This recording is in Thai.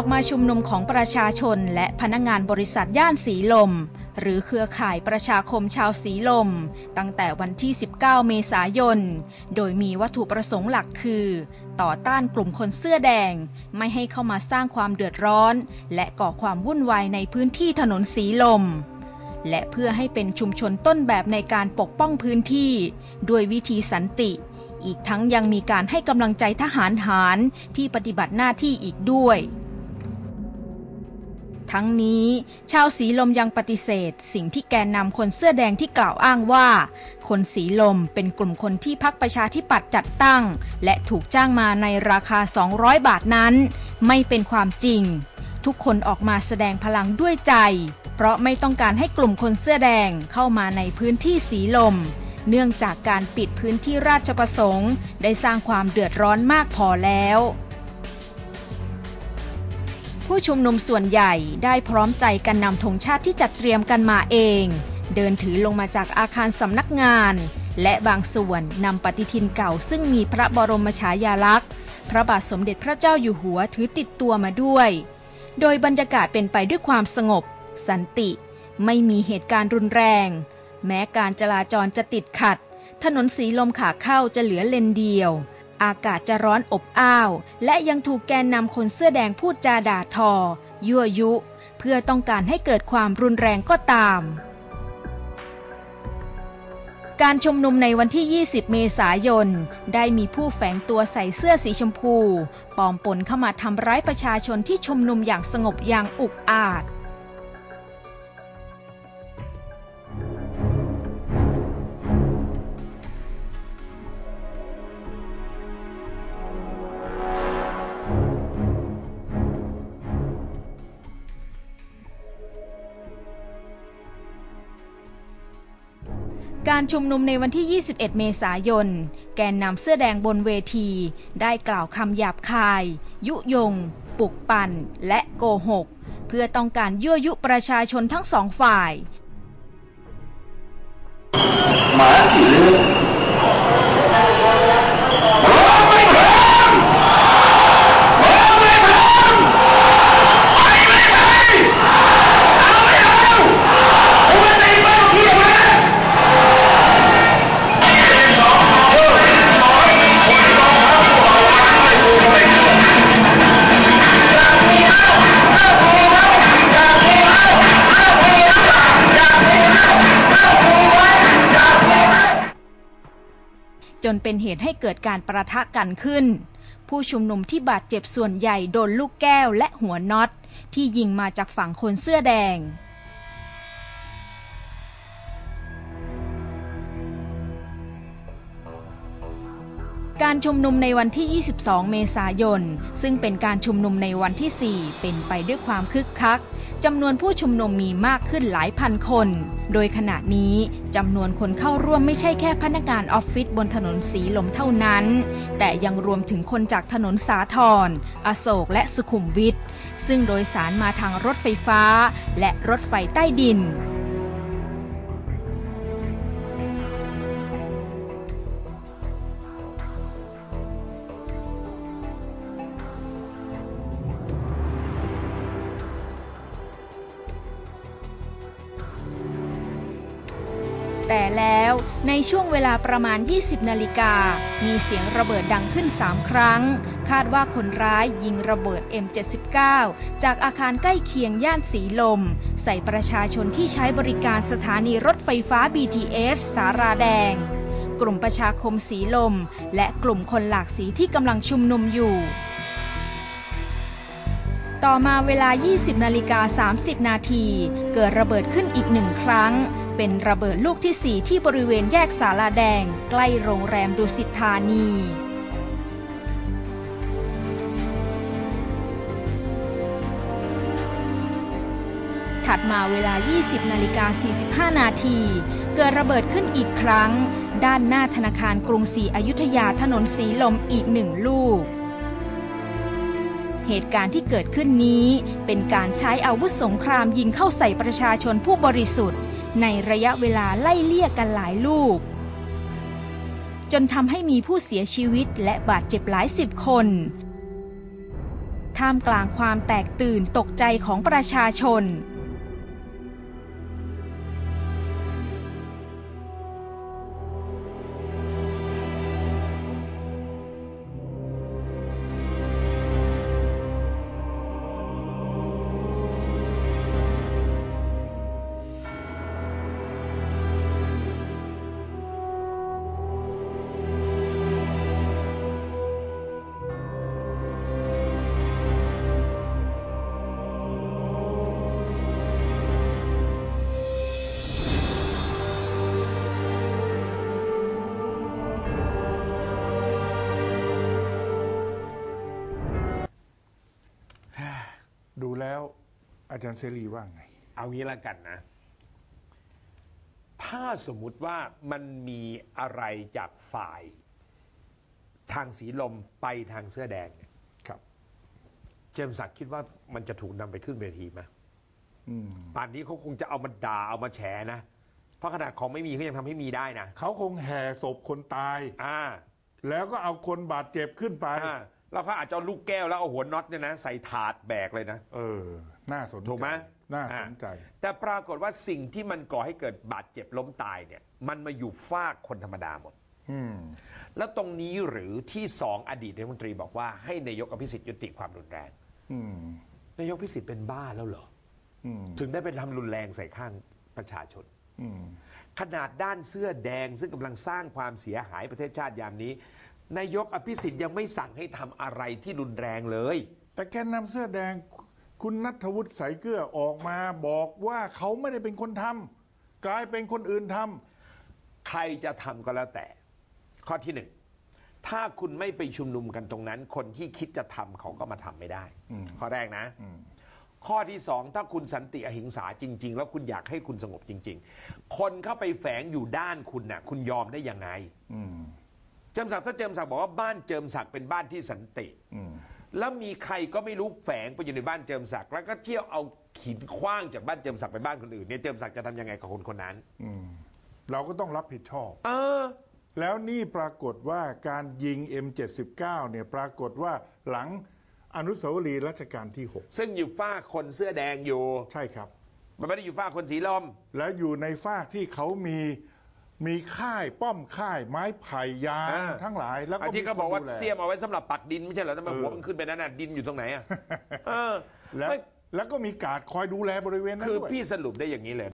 ออกมาชุมนุมของประชาชน และพนักงานบริษัทย่านสีลม หรือเครือข่ายประชาคมชาวสีลม ตั้งแต่วันที่ 19 เมษายน โดยมีวัตถุประสงค์หลักคือ ต่อต้านกลุ่มคนเสื้อแดง ไม่ให้เข้ามาสร้างความเดือดร้อน และก่อความวุ่นวายในพื้นที่ถนนสีลมและเพื่อให้เป็นชุมชนต้นแบบในการปกป้องพื้นที่ ด้วยวิธีสันติ อีกทั้งยังมีการให้กำลังใจทหารหารที่ปฏิบัติหน้าที่อีกด้วย ทั้งนี้ ชาวสีลมยังปฏิเสธ สิ่งที่แกนนำคนเสื้อแดงที่กล่าวอ้างว่า คนสีลมเป็นกลุ่มคนที่พักประชาธิปัตย์จัดตั้ง และถูกจ้างมาในราคา 200 บาทนั้น ไม่เป็นความจริง ทุกคนออกมาแสดงพลังด้วยใจ เพราะไม่ต้องการให้กลุ่มคนเสื้อแดงเข้ามาในพื้นที่สีลม เนื่องจากการปิดพื้นที่ราชประสงค์ ได้สร้างความเดือดร้อนมากพอแล้ว ผู้ชุมนุมส่วนใหญ่ได้พร้อมใจกันนำธงชาติที่จัดเตรียมกันมาเอง เดินถือลงมาจากอาคารสำนักงาน และบางส่วนนำปฏิทินเก่าซึ่งมีพระบรมฉายาลักษณ์ พระบาทสมเด็จพระเจ้าอยู่หัวถือติดตัวมาด้วย โดยบรรยากาศเป็นไปด้วยความสงบ สันติ ไม่มีเหตุการณ์รุนแรง แม้การจราจรจะติดขัด ถนนสีลมขาเข้าจะเหลือเลนเดียว อากาศจะร้อนอบอ้าว และยังถูกแกนนำคนเสื้อแดงพูดจาด่าทอ ยั่วยุ เพื่อต้องการให้เกิดความรุนแรงก็ตาม การชุมนุมในวันที่ 20 เมษายน ได้มีผู้แฝงตัวใส่เสื้อสีชมพูปลอมปนเข้ามาทำร้ายประชาชนที่ชุมนุมอย่างสงบอย่างอุกอาจ การชุมนุมในวันที่ 21 เมษายน แกนนำเสื้อแดงบนเวที ได้กล่าวคำหยาบคาย ยุยง ปลุกปั่น และโกหก เพื่อต้องการยั่วยุประชาชนทั้งสองฝ่าย หมาขี่เลือ นเป็นเหตุให้เกิดการประทะกันขึ้น ผู้ชุมนุมที่บาดเจ็บส่วนใหญ่โดนลูกแก้วและหัวน็อต ที่ยิงมาจากฝั่งคนเสื้อแดง การชุมนุมในวันที่ 22 เมษายน ซึ่งเป็นการชุมนุมในวันที่ 4 เป็นไปด้วยความคึกคักจำนวนผู้ชุมนุมมีมากขึ้นหลายพันคน โดยขณะนี้จำนวนคนเข้าร่วมไม่ใช่แค่พนักงานออฟฟิศบนถนนสีลมเท่านั้น แต่ยังรวมถึงคนจากถนนสาทรอโศกและสุขุมวิทซึ่งโดยสารมาทางรถไฟฟ้า และรถไฟใต้ดิน แต่แล้วในช่วงเวลาประมาณ 20 นาฬิกา มีเสียงระเบิดดังขึ้น 3 ครั้ง คาดว่าคนร้ายยิงระเบิด M79 จากอาคารใกล้เคียงย่านสีลม ใส่ประชาชนที่ใช้บริการสถานีรถไฟฟ้า BTS สาราแดง กลุ่มประชาคมสีลม และกลุ่มคนหลากสีที่กำลังชุมนุมอยู่ต่อมาเวลา 20 นาฬิกา 30 นาที เกิดระเบิดขึ้นอีกหนึ่งครั้ง เป็นระเบิดลูกที่ 4 ที่บริเวณแยกสาลาแดง ใกล้โรงแรมดุสิตธานีถัดมาเวลา 20 นาฬิกา 45 นาที เกิดระเบิดขึ้นอีกครั้ง ด้านหน้าธนาคารกรุงศรีอยุธยาถนนสีลมอีกหนึ่งลูก เหตุการณ์ที่เกิดขึ้นนี้ เป็นการใช้อาวุธสงครามยิงเข้าใส่ประชาชนผู้บริสุทธิ์ ในระยะเวลาไล่เลี่ยกันหลายลูก จนทำให้มีผู้เสียชีวิตและบาดเจ็บหลายสิบคนท่ามกลางความแตกตื่นตกใจของประชาชน อาจารย์เสรีว่าไง เอางี้ละกันนะ ถ้าสมมุติว่ามันมีอะไรจากฝ่าย ทางสีลมไปทางเสื้อแดงเนี่ยครับ เจมส์ศักดิ์คิดว่ามันจะถูกนำไปขึ้นเวทีไหมอืมป่านนี้เขาคงจะเอามาด่าเอามาแฉนะ เพราะขนาดของไม่มีเขายังทำให้มีได้นะเขาคงแห่ศพคนตาย อ่า แล้วก็เอาคนบาดเจ็บขึ้นไป อ่าแล้วเขาอาจจะเอาลูกแก้วแล้วเอาหัวน็อตเนี่ยนะ ใส่ถาดแบกเลยนะ เออ น่าสนใจถูกไหมน่าสนใจอะแต่ปรากฏว่าสิ่งที่มันก่อให้เกิดบาดเจ็บล้มตายเนี่ย มันมาอยู่ฝากคนธรรมดาหมดอืมแล้วตรงนี้หรือที่สองอดีตนายกรัฐมนตรีบอกว่าให้นายกอภิสิทธิ์ยุติความรุนแรงอืมนายกอภิสิทธิ์เป็นบ้าแล้วเหรออืมถึงได้ไปทำรุนแรงใส่ข้างประชาชนอืมขนาดด้านเสื้อแดงซึ่งกำลังสร้างความเสียหายประเทศชาติยามนี้นายกอภิสิทธิ์ยังไม่สั่งให้ทำอะไรที่รุนแรงเลย แต่แกนนำเสื้อแดง คุณนัทวุฒิสายเกลือออกมาบอกว่าเขาไม่ได้เป็นคนทำกลายเป็นคนอื่นทำใครจะทำก็แล้วแต่ ข้อที่หนึ่งถ้าคุณไม่ไปชุมนุมกันตรงนั้น คนที่คิดจะทำเขาก็มาทำไม่ได้ ข้อแรกนะ ข้อที่สองถ้าคุณสันติอหิงสาจริง ๆ แล้วคุณอยากให้คุณสงบจริง ๆ คนเข้าไปแฝงอยู่ด้านคุณน่ะ คุณยอมได้ยังไงอืมเจิมศักดิ์ถ้าเจิมศักดิ์บอกว่าบ้านเจิมศักดิ์เป็นบ้านที่สันติ อืม แล้วมีใครก็ไม่รู้แฝงไปอยู่ในบ้านเจิมศักดิ์แล้วก็เที่ยวเอาหินคว้างจากบ้านเจิมศักดิ์ไปบ้านคนอื่นเนี่ยเจิมศักดิ์จะทำยังไงกับคนคนนั้น อืมเราก็ต้องรับผิดชอบ เออ แล้วนี่ปรากฏว่าการยิง M79 เนี่ยปรากฏว่าหลังอนุสาวรีย์รัชกาลที่ ซึ่งอยู่ฝ้าคนเสื้อแดงอยู่ 6 ใช่ครับ มันไม่ได้อยู่ฝ้าคนสีลม แล้วอยู่ในฝากที่เขามี มีค่ายป้อมค่ายไม้ไผ่ยางอ่า ทั้งหลาย แล้วอัก็นที่เขาบอกว่าคนดูแล เสียมเอาไว้สำหรับปักดินไม่ใช่เหรอทำไมเออหัวมันขึ้นไปนั่นน่ะดินอยู่ตรงไหนอะ เออแล้วไม่แล้วก็มีการดคอยดูแลบริเวณนั้นคือด้วย พี่สรุปได้อย่างนี้เลย